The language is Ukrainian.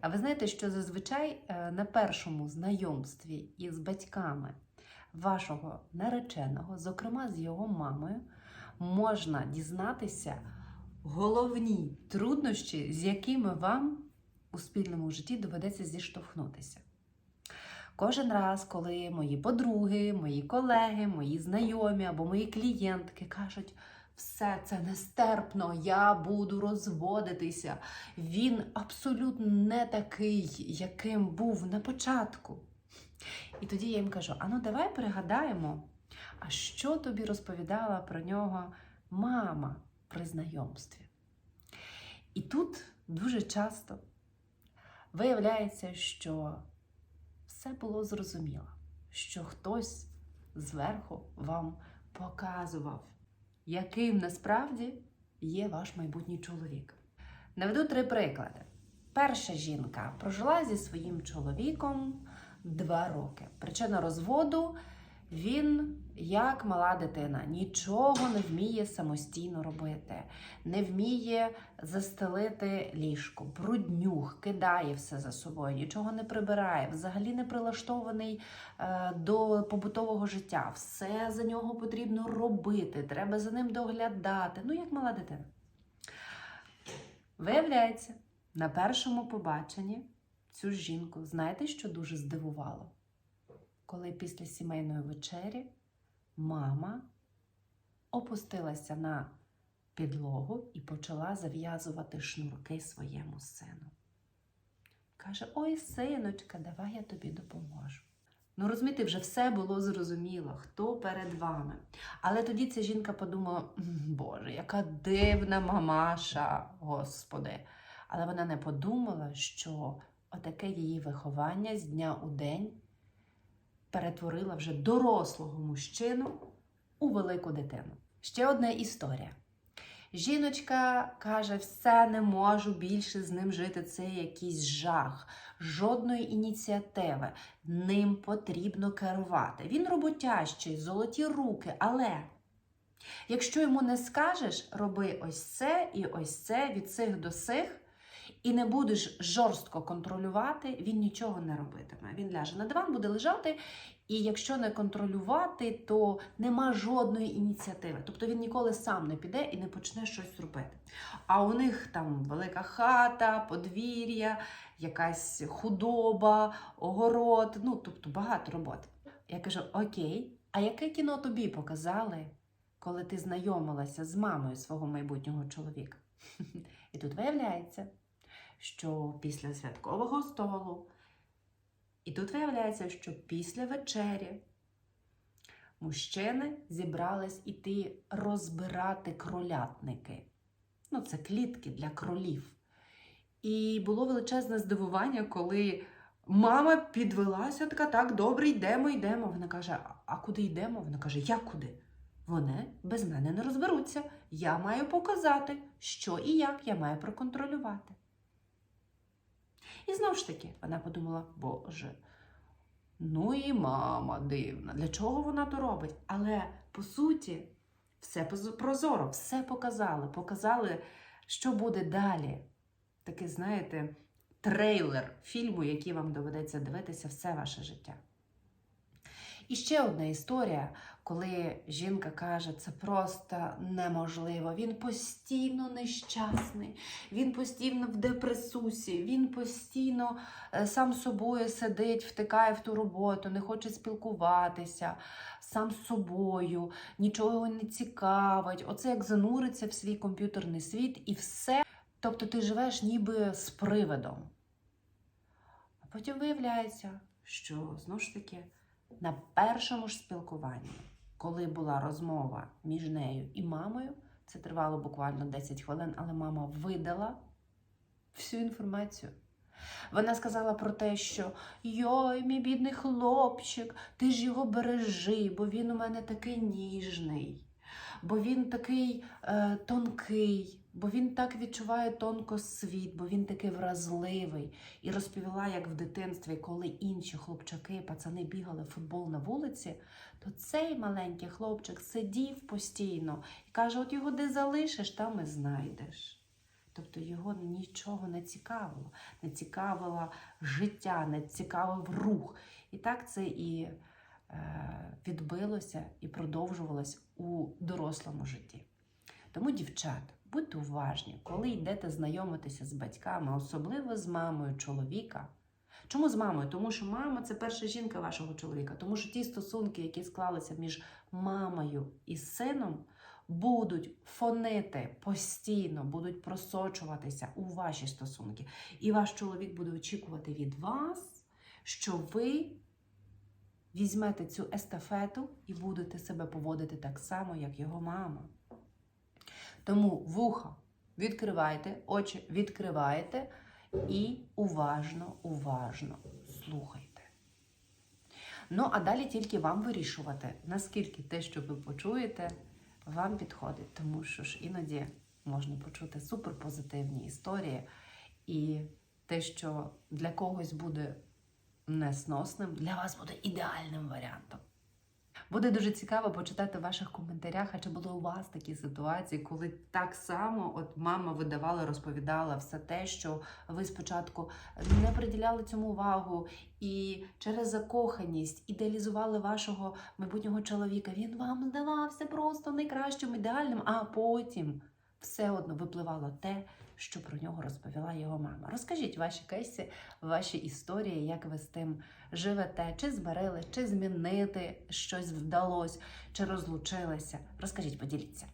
А ви знаєте, що зазвичай е, на першому знайомстві із батьками вашого нареченого, зокрема з його мамою, можна дізнатися головні труднощі, з якими вам у спільному житті доведеться зіштовхнутися. Кожен раз, коли мої подруги, мої колеги, мої знайомі або мої клієнтки кажуть, все це нестерпно, я буду розводитися. Він абсолютно не такий, яким був на початку. І тоді я їм кажу: ану, давай пригадаємо, а що тобі розповідала про нього мама при знайомстві. І тут дуже часто виявляється, що все було зрозуміло, що хтось зверху вам показував, яким насправді є ваш майбутній чоловік. Наведу три приклади. Перша жінка прожила зі своїм чоловіком два роки. Причина розводу він, як мала дитина, нічого не вміє самостійно робити, не вміє застелити ліжко, бруднюх, кидає все за собою, нічого не прибирає, взагалі не прилаштований е, до побутового життя. Все за нього потрібно робити, треба за ним доглядати. Ну, як мала дитина. Виявляється, на першому побаченні цю жінку, знаєте, що дуже здивувало? Коли після сімейної вечері мама опустилася на підлогу і почала зав'язувати шнурки своєму сину. Каже: Ой, синочка, давай я тобі допоможу. Ну, розумієте, вже все було зрозуміло, хто перед вами. Але тоді ця жінка подумала: Боже, яка дивна мамаша, Господи. Але вона не подумала, що отаке її виховання з дня у день перетворила вже дорослого мужчину у велику дитину. Ще одна історія. Жіночка каже: все не можу більше з ним жити. Це якийсь жах, жодної ініціативи. Ним потрібно керувати. Він роботящий, золоті руки, але якщо йому не скажеш, роби ось це і ось це від цих до сих. І не будеш жорстко контролювати, він нічого не робитиме. Він ляже на диван, буде лежати, і якщо не контролювати, то нема жодної ініціативи. Тобто він ніколи сам не піде і не почне щось робити. А у них там велика хата, подвір'я, якась худоба, огород, ну тобто багато роботи. Я кажу: Окей, а яке кіно тобі показали, коли ти знайомилася з мамою свого майбутнього чоловіка? І тут виявляється, що після святкового столу, і тут виявляється, що після вечері мужчини зібрались іти розбирати кролятники. Ну, це клітки для кролів. І було величезне здивування, коли мама підвелася, така, так, добре, йдемо, йдемо. Вона каже: «А- куди йдемо? Вона каже, як куди? Вони без мене не розберуться. Я маю показати, що і як я маю проконтролювати. І знову ж таки, вона подумала, Боже, ну і мама дивна, для чого вона то робить? Але по суті, все прозоро, все показали. Показали, що буде далі. Такий, знаєте, трейлер фільму, який вам доведеться дивитися все ваше життя. І ще одна історія, коли жінка каже, це просто неможливо. Він постійно нещасний, він постійно в депресусі, він постійно е, сам собою сидить, втикає в ту роботу, не хоче спілкуватися сам з собою, нічого не цікавить. Оце як зануриться в свій комп'ютерний світ і все. Тобто ти живеш ніби з привидом. А потім виявляється, що знову ж таки на першому ж спілкуванні, коли була розмова між нею і мамою, це тривало буквально 10 хвилин, але мама видала всю інформацію. Вона сказала про те, що йой, мій бідний хлопчик, ти ж його бережи, бо він у мене такий ніжний, бо він такий е, тонкий, бо він так відчуває тонко світ, бо він такий вразливий. І розповіла, як в дитинстві, коли інші хлопчаки, пацани бігали в футбол на вулиці, то цей маленький хлопчик сидів постійно і каже: от його де залишиш, там і знайдеш. Тобто його нічого не цікавило, не цікавило життя, не цікавив рух. І так це і відбилося і продовжувалось у дорослому житті. Тому, дівчат, будьте уважні, коли йдете знайомитися з батьками, особливо з мамою чоловіка. Чому з мамою? Тому що мама це перша жінка вашого чоловіка, тому що ті стосунки, які склалися між мамою і сином, будуть фонити постійно, будуть просочуватися у ваші стосунки. І ваш чоловік буде очікувати від вас, що ви візьмете цю естафету і будете себе поводити так само, як його мама. Тому вуха відкривайте, очі відкривайте і уважно, уважно слухайте. Ну, а далі тільки вам вирішувати, наскільки те, що ви почуєте, вам підходить. Тому що ж іноді можна почути суперпозитивні історії, і те, що для когось буде несносним, для вас буде ідеальним варіантом. Буде дуже цікаво почитати в ваших коментарях, а чи були у вас такі ситуації, коли так само от мама видавала, розповідала все те, що ви спочатку не приділяли цьому увагу, і через закоханість ідеалізували вашого майбутнього чоловіка. Він вам здавався просто найкращим, ідеальним, а потім все одно випливало те, що про нього розповіла його мама. Розкажіть ваші кейси, ваші історії, як ви з тим живете, чи зберели, чи змінити щось вдалося, чи розлучилися. Розкажіть, поділіться.